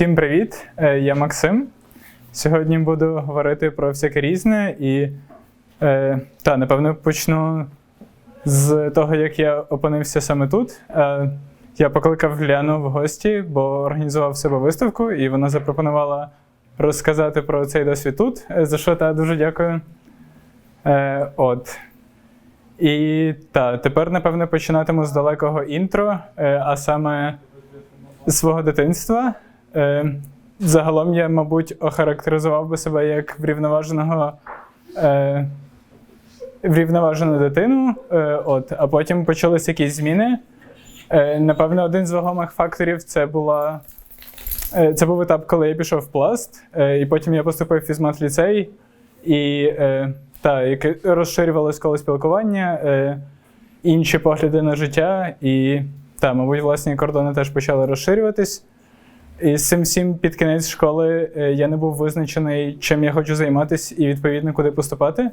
Всім привіт! Е, Я Максим. Сьогодні буду говорити про всяке різне і е, та, напевно почну з того, як я опинився саме тут. Е, я покликав Ляну в гості, бо організував себе виставку, і вона запропонувала розказати про цей досвід тут, за що та дуже дякую. От. І та, тепер, напевно, починатиму з далекого інтро, а саме свого дитинства. Е, загалом я, мабуть, охарактеризував би себе як врівноваженого. Е, врівноважену дитину, е, от, а потім почалися якісь зміни. Е, напевно, один з вагомих факторів це була. е, Це був етап, коли я пішов в пласт, і потім я поступив в фізмат-ліцей, і та, яке розширювалось коло спілкування, інші погляди на життя, і та, мабуть, власні кордони теж почали розширюватись. І з цим всім під кінець школи е, я не був визначений, чим я хочу займатися і відповідно куди поступати.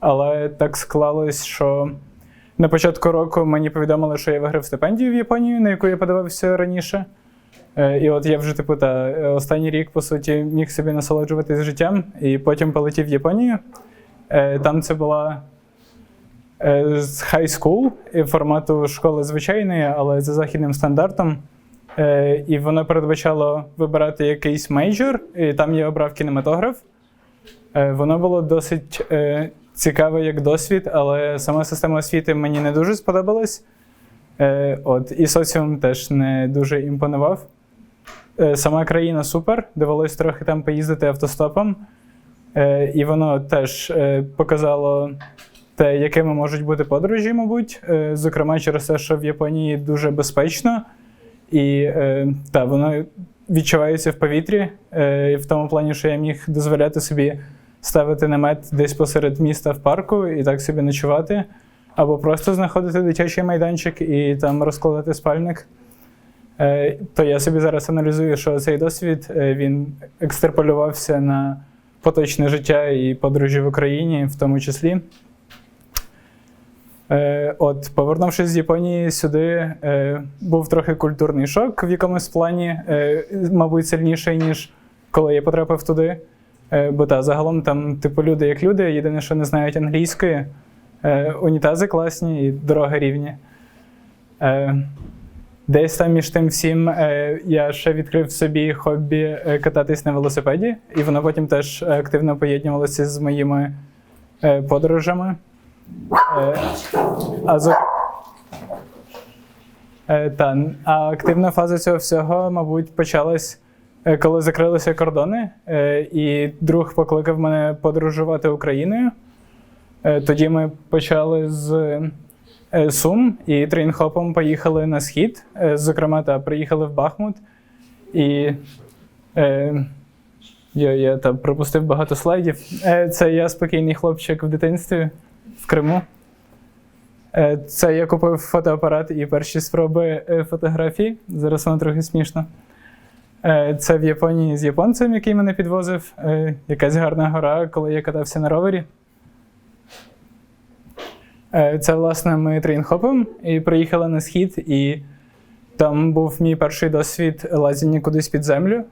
Але так склалось, що на початку року мені повідомили, що я виграв стипендію в Японію, на яку я подавався раніше. Е, І от я вже типу, та, е, останній рік, по суті, міг собі насолоджуватись життям, і потім полетів в Японію. Там це була high school формату школи звичайної, але за західним стандартом. Е, І воно передбачало вибирати якийсь мейджор, і там я обрав кінематограф. Е, Воно було досить е, цікаве як досвід, але сама система освіти мені не дуже сподобалась. От, і соціум теж не дуже імпонував. Сама країна супер, довелось трохи там поїздити автостопом. І воно теж показало те, якими можуть бути подорожі, мабуть. Зокрема, через те, що в Японії дуже безпечно. І е, та, воно відчувається в повітрі, е, в тому плані, що я міг дозволяти собі ставити намет десь посеред міста в парку і так собі ночувати, або просто знаходити дитячий майданчик і там розкладати спальник. Е, то я собі зараз аналізую, що цей досвід е, він екстраполювався на поточне життя і подорожі в Україні, в тому числі. Е, От, повернувшись з Японії сюди, е, був трохи культурний шок в якомусь плані, е, мабуть, сильніший, ніж коли я потрапив туди. Е, бо та, загалом там, типу, люди як люди, єдине, що не знають англійської, е, унітази класні і дороги рівні. Е, десь там між тим всім е, я ще відкрив собі хобі е, кататись на велосипеді, і воно потім теж активно поєднувалося з моїми е, подорожами. Е, а, е, та, а активна фаза цього всього, мабуть, почалась, е, коли закрилися кордони, і друг покликав мене подорожувати Україною. Тоді ми почали з Сум і трейнхопом поїхали на схід. Зокрема, та, приїхали в Бахмут. І я, я там пропустив багато слайдів. Це я спокійний хлопчик в дитинстві в Криму. Е, Це я купив фотоапарат і перші спроби е, фотографій. Зараз воно трохи смішно. Е, Це в Японії з японцем, який мене підвозив. Якась гарна гора, коли я катався на ровері. Це, власне, ми трейнхопом і приїхали на схід, і там був мій перший досвід лазіння кудись під землю.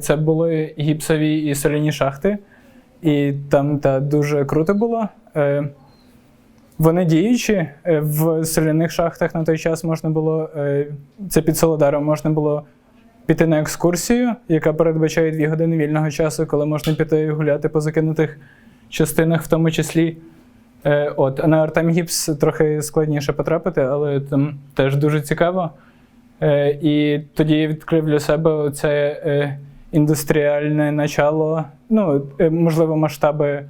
Це були гіпсові і соляні шахти, і там та дуже круто було. Вони діючі. Е, В соляних шахтах на той час можна було, е, це під Солодаром, можна було піти на екскурсію, яка передбачає дві години вільного часу, коли можна піти гуляти по закинутих частинах, в тому числі. Е, От, на Артемгіпс трохи складніше потрапити, але там теж дуже цікаво. І тоді я відкрив для себе це індустріальне начало, ну, можливо, масштаби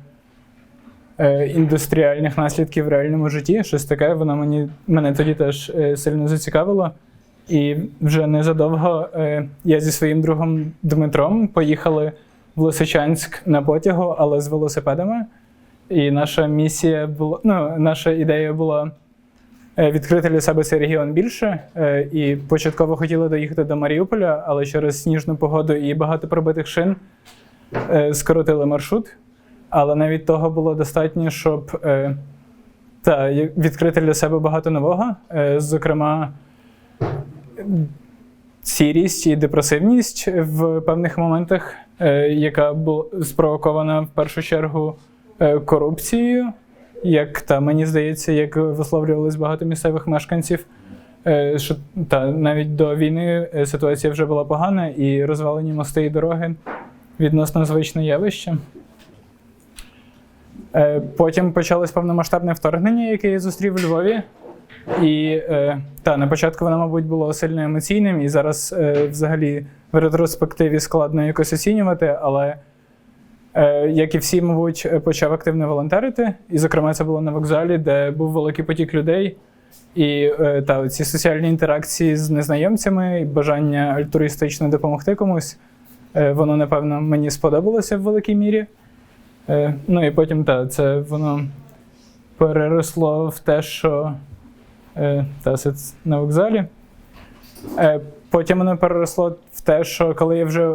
індустріальних наслідків в реальному житті. Щось таке, воно мені, мене тоді теж е, сильно зацікавило. І вже незадовго е, я зі своїм другом Дмитром поїхали в Лисичанськ на потягу, але з велосипедами. І наша місія була, ну, наша ідея була е, відкрити для себе цей регіон більше. Е, І початково хотіли доїхати до Маріуполя, але через сніжну погоду і багато пробитих шин е, скоротили маршрут. Але навіть того було достатньо, щоб е, та, відкрити для себе багато нового. Е, Зокрема, сірість і депресивність в певних моментах, е, яка була спровокована в першу чергу е, корупцією, як та мені здається, як висловлювалось багато місцевих мешканців. Е, Що та навіть до війни е, ситуація вже була погана, і розвалені мости і дороги відносно звичне явище. Е, Потім почалось повномасштабне вторгнення, яке я зустрів у Львові. І е, та, на початку воно, мабуть, було сильно емоційним, і зараз е, взагалі в ретроспективі складно якось оцінювати, але як і всі, мабуть, почав активно волонтерити. І, зокрема, це було на вокзалі, де був великий потік людей. І та, ці соціальні інтеракції з незнайомцями, і бажання альтруїстично допомогти комусь, воно, напевно, мені сподобалося в великій мірі. Е, ну і потім та, це воно переросло в те, що е, та, на вокзалі. Е, потім воно переросло в те, що коли я вже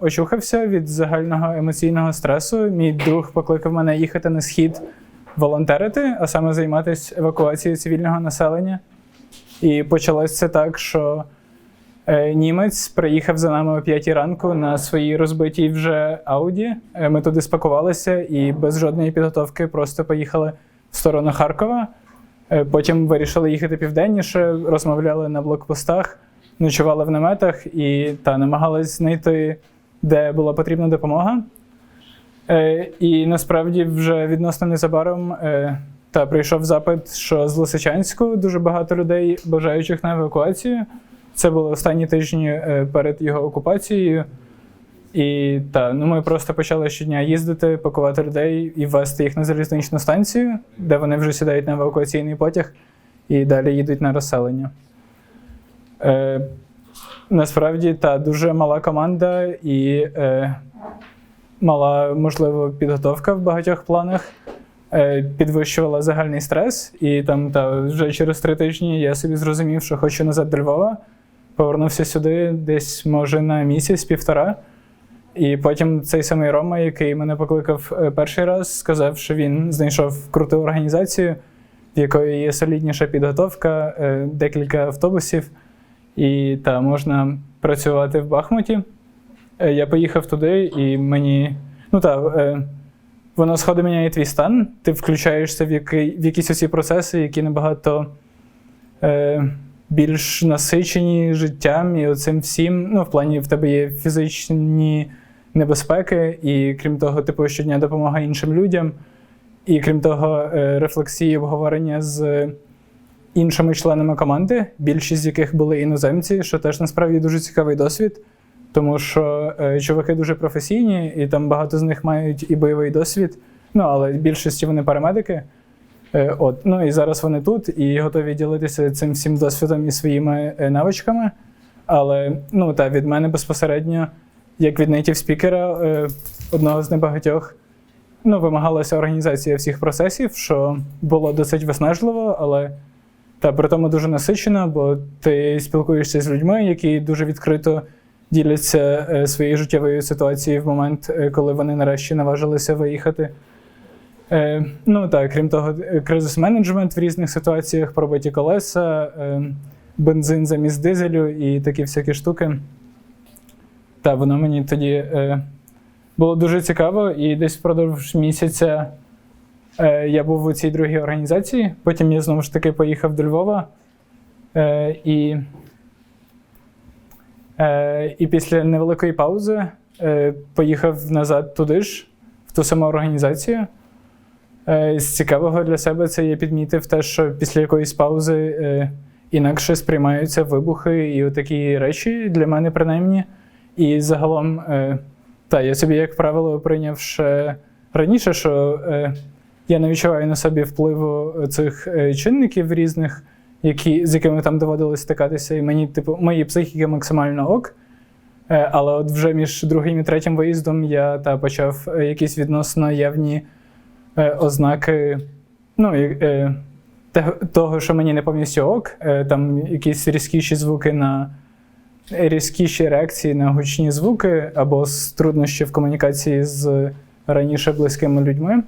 очухався від загального емоційного стресу, мій друг покликав мене їхати на схід волонтерити, а саме займатися евакуацією цивільного населення. І почалось це так, що німець приїхав за нами о 5 ранку на своїй розбитій вже Ауді. Е, Ми туди спакувалися і без жодної підготовки просто поїхали в сторону Харкова. Е, Потім вирішили їхати південніше, розмовляли на блокпостах, ночували в наметах і та намагались знайти, де була потрібна допомога. Е, І насправді вже відносно незабаром е, та прийшов запит, що з Лисичанську дуже багато людей, бажаючих на евакуацію. Це були останні тижні е, перед його окупацією. І та, ну ми просто почали щодня їздити, пакувати людей і вести їх на залізничну станцію, де вони вже сідають на евакуаційний потяг і далі їдуть на розселення. Е, насправді, та дуже мала команда і е, мала, можливо, підготовка в багатьох планах. Е, підвищувала загальний стрес, і там та, вже через три тижні я собі зрозумів, що хочу назад до Львова. Повернувся сюди десь, може, на місяць-півтора. І потім цей самий Рома, який мене покликав е, перший раз, сказав, що він знайшов круту організацію, в якої є солідніша підготовка, е, декілька автобусів, і та можна працювати в Бахмуті. Е, Я поїхав туди, і мені. Ну так, воно сходу міняє твій стан. Ти включаєшся в, який, в якісь оці процеси, які набагато більш насичені життям і оцим всім. Ну, в плані в тебе є фізичні небезпеки, і крім того, типу, щодня допомога іншим людям. І крім того, е, рефлексії обговорення з іншими членами команди, більшість з яких були іноземці, що теж насправді дуже цікавий досвід. Тому що е, чуваки дуже професійні, і там багато з них мають і бойовий досвід. Ну, але більшості вони парамедики. Е, от. Ну і зараз вони тут і готові ділитися цим всім досвідом і своїми е, навичками. Але ну, та, від мене безпосередньо, як від нейтів спікера, е, одного з небагатьох, ну, вимагалася організація всіх процесів, що було досить виснажливо, але та при тому дуже насичено, бо ти спілкуєшся з людьми, які дуже відкрито діляться своєю життєвою ситуацією в момент, коли вони нарешті наважилися виїхати. Е, ну так, крім того, е, кризис-менеджмент в різних ситуаціях, пробиті колеса, е, бензин замість дизелю і такі всякі штуки. Та воно мені тоді е, було дуже цікаво, і десь впродовж місяця е, я був у цій другій організації. Потім я знову ж таки поїхав до Львова. Е, і Е, і після невеликої паузи е, поїхав назад туди ж, в ту саму організацію. Е, з цікавого для себе це я підмітив те, що після якоїсь паузи е, інакше сприймаються вибухи і такі речі для мене, принаймні. І загалом, е, та, я собі, як правило, прийняв ще раніше, що я не відчуваю на собі впливу цих чинників різних які, з якими там доводилось стикатися, і мені, типу, мої психіки максимально ок. Але от вже між другим і третім виїздом я та почав якісь відносно явні ознаки ну, е, того, що мені не повністю ок. Е, Там якісь різкіші звуки на різкіші реакції на гучні звуки або труднощі в комунікації з раніше близькими людьми.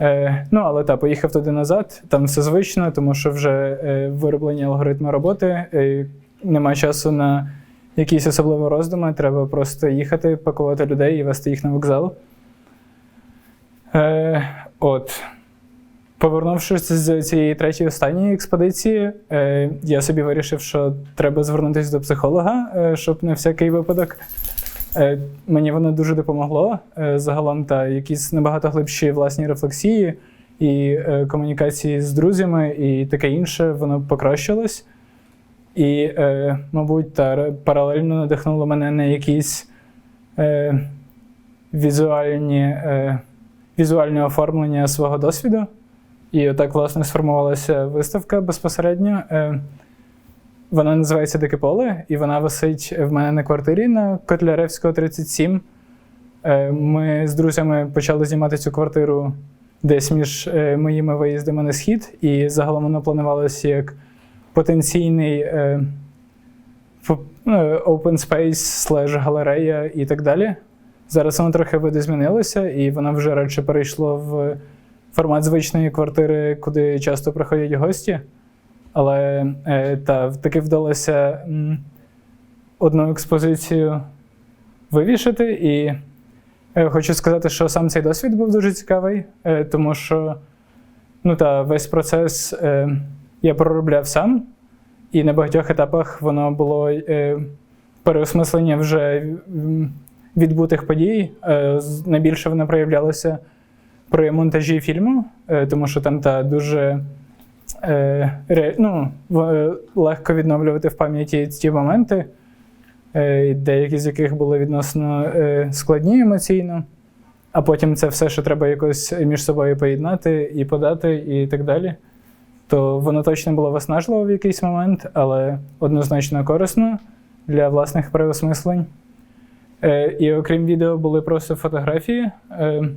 Е, ну, але так, поїхав туди назад, там все звично, тому що вже е, вироблені алгоритми роботи, е, нема часу на якісь особливі роздуми, треба просто їхати, пакувати людей і вести їх на вокзал. Е, от. Повернувшись з цієї третьої останньої експедиції, е, я собі вирішив, що треба звернутися до психолога, е, щоб на всякий випадок. Е, мені воно дуже допомогло. Е, загалом та якісь набагато глибші власні рефлексії і е, комунікації з друзями, і таке інше, воно покращилось. І, е, мабуть, та паралельно надихнуло мене на якісь е, візуальні, е, візуальне оформлення свого досвіду. І отак, власне, сформувалася виставка безпосередньо. Е, вона називається Дике поле, і вона висить в мене на квартирі на Котляревського 37. Е, Ми з друзями почали знімати цю квартиру десь між е, моїми виїздами на схід, і загалом воно планувалося як потенційний е, open space, слеш галерея і так далі. Зараз воно трохи видозмінилося, і воно вже радше перейшло в формат звичної квартири, куди часто приходять гості. Але е, та, таки вдалося одну експозицію вивішити. І е, хочу сказати, що сам цей досвід був дуже цікавий, е, тому що ну, та, весь процес я проробляв сам, і на багатьох етапах воно було переосмислення вже відбутих подій. Е, найбільше воно проявлялося при монтажі фільму, е, тому що там та дуже е, ну, легко відновлювати в пам'яті ті моменти, деякі з яких були відносно складні емоційно, а потім це все, що треба якось між собою поєднати і подати, і так далі. То воно точно було виснажливо в якийсь момент, але однозначно корисно для власних переосмислень. Е, і окрім відео, були просто фотографії. Е,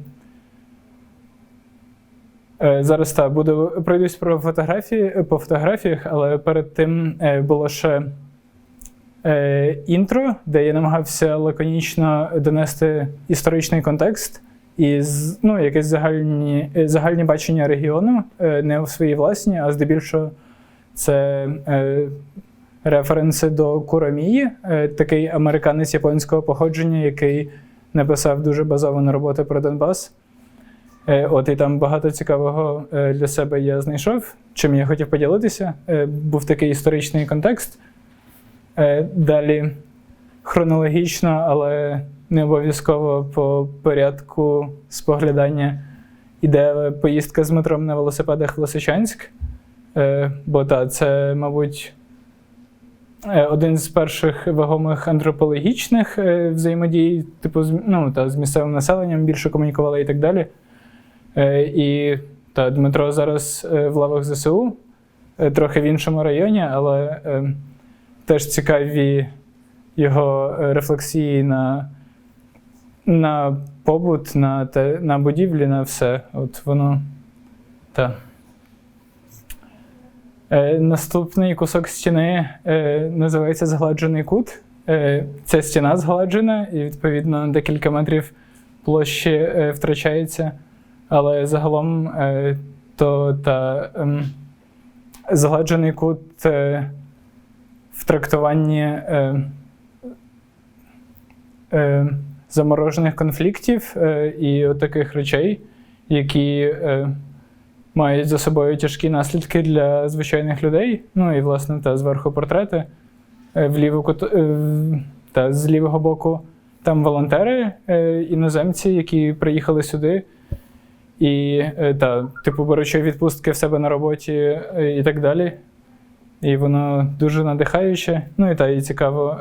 Е, Зараз так, буду пройдусь про фотографії по фотографіях, але перед тим е, було ще е, інтро, де я намагався лаконічно донести історичний контекст і ну, якесь загальні, е, загальні бачення регіону, е, не в своїй власні, а здебільшого це е, референси до Курамії, е, такий американець японського походження, який написав дуже базовану роботу про Донбас. Е, От і там багато цікавого е, для себе я знайшов, чим я хотів поділитися. Був такий історичний контекст. Далі хронологічно, але не обов'язково по порядку споглядання іде поїздка з метром на велосипедах в Лисичанськ. Бо та, це, мабуть, один з перших вагомих антропологічних е, взаємодій, типу, ну, та, з місцевим населенням більше комунікували і так далі. Е, І та, Дмитро зараз е, в лавах ЗСУ, е, трохи в іншому районі, але е, теж цікаві його е, рефлексії на, на побут, на, на будівлі, на все. От воно. Та. Е, Наступний кусок стіни е, називається Згладжений кут. Е, Ця стіна згладжена, і відповідно декілька метрів площі е, втрачається. Але загалом то та ем, згладжений кут в трактуванні заморожених конфліктів і от таких речей, які мають за собою тяжкі наслідки для звичайних людей. Ну і, власне, та зверху портрети. Е, в ліву кут, е, та з лівого боку там волонтери, е, іноземці, які приїхали сюди. І та, типу, беручи відпустки в себе на роботі і так далі. І воно дуже надихаюче. Ну і та, і цікаво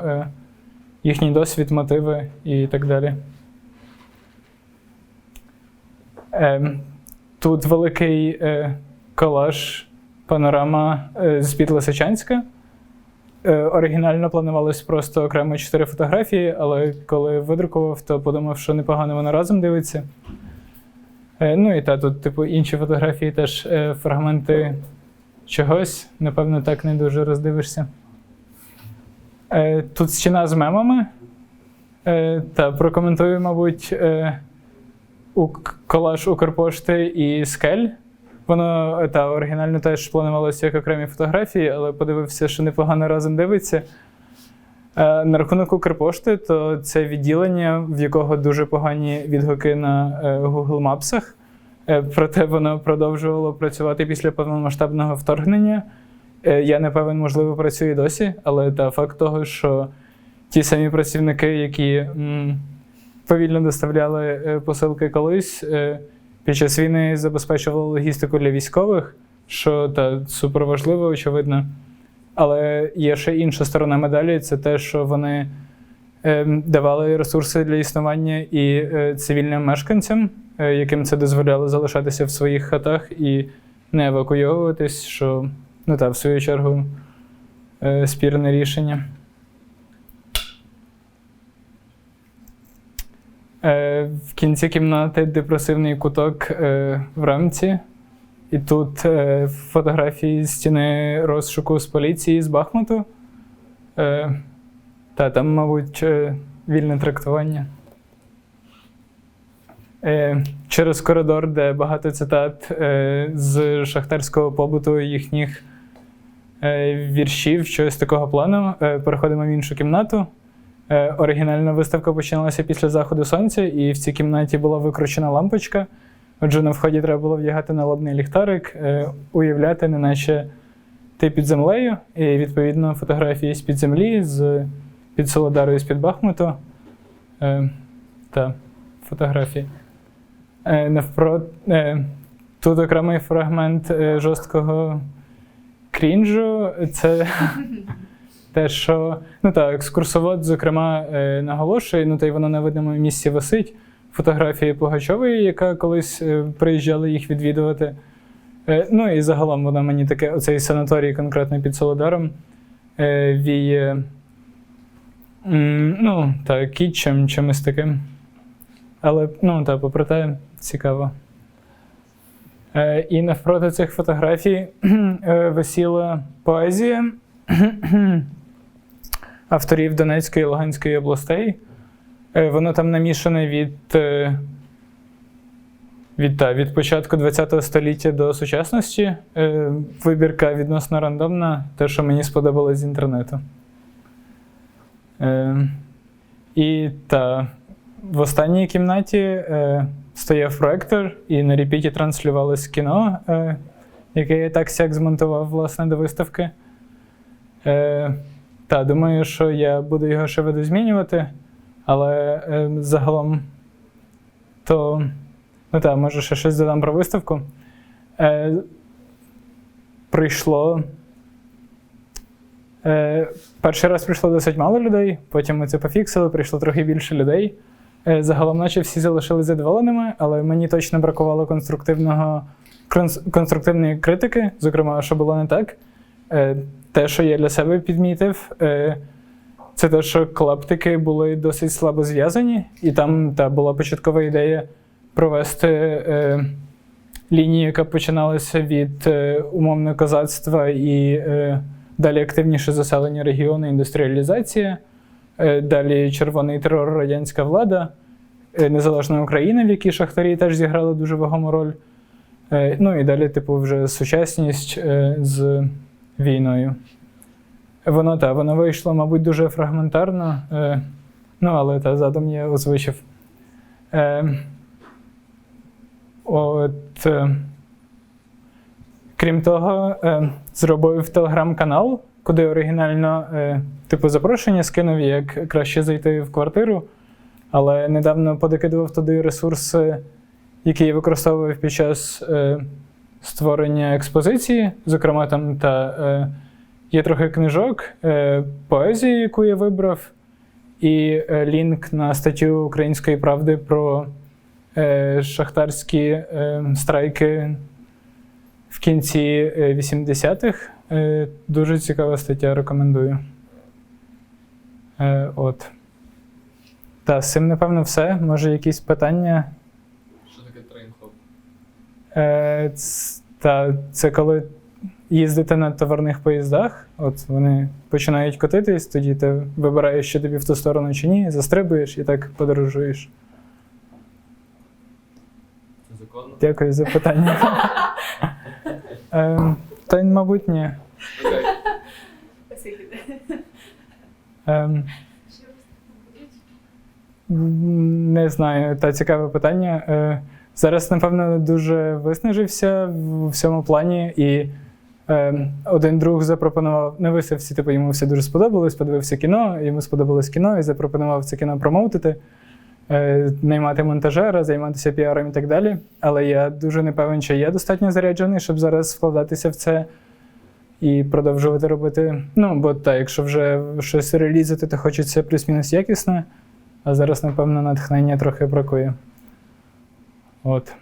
їхній досвід, мотиви і так далі. Тут великий е, колаж, панорама е, з під Лисичанська. Е, оригінально планувалось просто окремо чотири фотографії, але коли видрукував, то подумав, що непогано воно разом дивиться. Е, Ну і та тут, типу, інші фотографії теж е, фрагменти чогось. Напевно, так не дуже роздивишся. Е, Тут стіна з мемами. Е, Та прокоментую, мабуть, е, колаж Укрпошти і скель. Воно та оригінально теж планувалося як окремі фотографії, але подивився, що непогано разом дивиться. Е, На рахунок Укрпошти, то це відділення, в якого дуже погані відгуки на е, Google Maps. Е, Проте воно продовжувало працювати після повномасштабного вторгнення. Я не певен, можливо, працює досі, але та факт того, що ті самі працівники, які повільно доставляли е, посилки колись, е, під час війни забезпечували логістику для військових, що та супер важливо, очевидно. Але є ще інша сторона медалі це те, що вони е, давали ресурси для існування і е, цивільним мешканцям, яким це дозволяло залишатися в своїх хатах і не евакуйовуватись, що ну та в свою чергу спірне рішення. В кінці кімнати депресивний куток е, в рамці. І тут е, фотографії стіни розшуку з поліції з Бахмуту. Е, та там, мабуть, е, вільне трактування. Е, через коридор, де багато цитат е, з шахтарського побуту їхніх е, віршів, щось такого плану. Е, переходимо в іншу кімнату. Е, оригінальна виставка починалася після заходу сонця, і в цій кімнаті була викручена лампочка. Отже, на вході треба було вдягати налобний ліхтарик, е, уявляти, неначе ти під землею, і відповідно фотографії з під землі, з під Солодару і з під Бахмуту. Е, та фотографії. Тут окремий фрагмент жорсткого крінжу. Це те, що ну так, екскурсовод, зокрема, е, наголошує, ну та й воно на видному місці висить. Фотографії Пугачової, яка колись е, приїжджала їх відвідувати. Е, ну і загалом вона мені таке, оцей санаторій конкретно під Солодаром віє. Ну, так, кітчем, чимось таким. Але, ну, так, попри те, цікаво. І навпроти цих фотографій висіла поезія авторів Донецької і Луганської областей. Е, Воно там намішане від, е, від, та, від початку ХХ століття до сучасності. Е, Вибірка відносно рандомна, те, що мені сподобалось з інтернету. І та, в останній кімнаті стояв проектор, і на репіті транслювалось кіно, яке я так сяк змонтував власне до виставки. Та, думаю, що я буду його ще видозмінювати, але е, загалом то. Ну так, може, ще щось додам про виставку. Е, прийшло. Е, перший раз прийшло досить мало людей, потім ми це пофіксили, прийшло трохи більше людей. Е, загалом, наче всі залишились задоволеними, але мені точно бракувало конструктивного, конструктивної критики, зокрема, що було не так. Е, те, що я для себе підмітив, е, це те, що клаптики були досить слабо зв'язані, і там та, була початкова ідея провести е, лінію, яка починалася від е, умовно козацтва і далі активніше заселення регіону, індустріалізація, далі червоний терор, радянська влада, незалежна Україна, в якій шахтарі теж зіграли дуже вагому роль. Ну і далі, типу, вже сучасність з війною. Воно та, воно вийшло, мабуть, дуже фрагментарно. Е, ну, але та задум я озвучив. Е, от, е, крім того, е, зробив телеграм-канал, куди оригінально е, типу запрошення скинув, як краще зайти в квартиру. Але недавно подокидував туди ресурси, які я використовував під час е, створення експозиції. Зокрема, там та, е, є трохи книжок, е, поезії, яку я вибрав, і е, лінк на статтю Української правди про е, шахтарські е, страйки в кінці е, 80-х. Е, дуже цікава стаття, рекомендую. Е, от. Та, з цим, напевно, все. Може, якісь питання? Е, ц- та, це коли їздите на товарних поїздах, от вони починають котитись, тоді ти вибираєш, що тобі в ту сторону чи ні, застрибуєш і так подорожуєш. Це законно? Дякую за питання. Ем, та, мабуть, ні. Окей. Ем, м, не знаю, та цікаве питання. Е, зараз, напевно, дуже виснажився в всьому плані, і е, один друг запропонував на виставці, типу, йому все дуже сподобалось, подивився кіно, йому сподобалось кіно і запропонував це кіно промоутити, е, наймати монтажера, займатися піаром і так далі. Але я дуже не певен, чи я достатньо заряджений, щоб зараз вкладатися в це і продовжувати робити. Ну, бо так, якщо вже щось релізити, то хочеться плюс-мінус якісне, а зараз, напевно, натхнення трохи бракує. От.